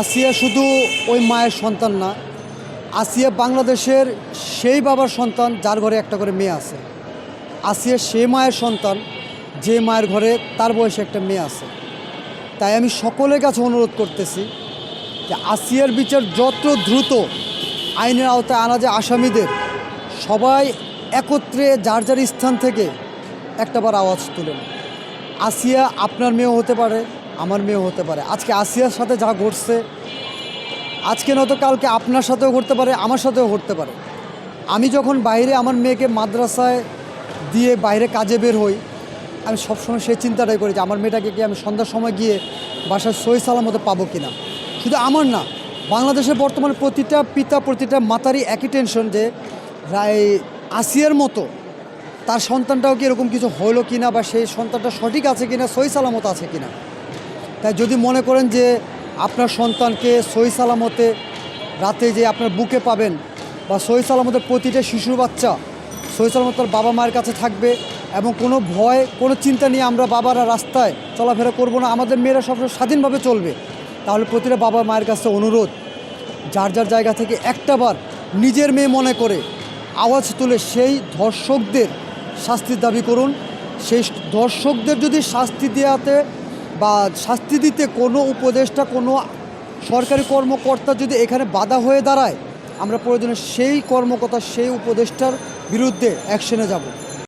আসিয়া শুধু ওই মায়ের সন্তান না, আসিয়া বাংলাদেশের সেই বাবার সন্তান যার ঘরে একটা করে মেয়ে আছে। আসিয়া সে মায়ের সন্তান, যে মায়ের ঘরে তার বয়সে একটা মেয়ে আছে। তাই আমি সকলের কাছে অনুরোধ করতেছি যে আসিয়ার বিচার যত দ্রুত আইনের আওতায় আনা যায় আসামিদের, সবাই একত্রে যার যার স্থান থেকে একটাবার আওয়াজ তুলেন আসিয়া আপনার মেয়েও হতে পারে আমার মেয়েও হতে পারে। আজকে আসিয়ার সাথে যা ঘটছে, আজকে নয়তো কালকে আপনার সাথেও ঘটতে পারে, আমার সাথেও ঘটতে পারে। আমি যখন বাইরে আমার মেয়েকে মাদ্রাসায় দিয়ে বাইরে কাজে বের হই, আমি সবসময় সেই চিন্তাটাই করি যে আমার মেয়েটাকে কি আমি সন্ধ্যার সময় গিয়ে বাসায় সই সালামতে পাবো কিনা? শুধু আমার না। বাংলাদেশের বর্তমানে প্রতিটা পিতা, প্রতিটা মাতারই একই টেনশন যে রায় আসিয়ার মতো তার সন্তানটাও কি এরকম কিছু হলো কিনা বা সেই সন্তানটা সঠিক আছে কিনা, সই সালামত আছে কিনা? তাই যদি মনে করেন যে আপনার সন্তানকে সই সালামতে রাতে যে আপনার বুকে পাবেন বা সই সালামতে প্রতিটা শিশুর বাচ্চা সই সালামত তার বাবা মায়ের কাছে থাকবে এবং কোনো ভয়, কোনো চিন্তা নিয়ে আমরা বাবারা রাস্তায় চলাফেরা করব না, আমাদের মেয়েরা সবসময় স্বাধীনভাবে চলবে। তাহলে প্রতিটা বাবা মায়ের কাছে অনুরোধ, যার যার জায়গা থেকে একটাবার নিজের মেয়ে মনে করে আওয়াজ তুলে সেই ধর্ষকদের শাস্তির দাবি করুন। সেই ধর্ষকদের যদি শাস্তি দেওয়াতে বা শাস্তি দিতে কোনো উপদেষ্টা, কোনো সরকারি কর্মকর্তা যদি এখানে বাধা হয়ে দাঁড়ায়, আমরা প্রয়োজনে সেই কর্মকর্তা, সেই উপদেষ্টার বিরুদ্ধে অ্যাকশনে যাব।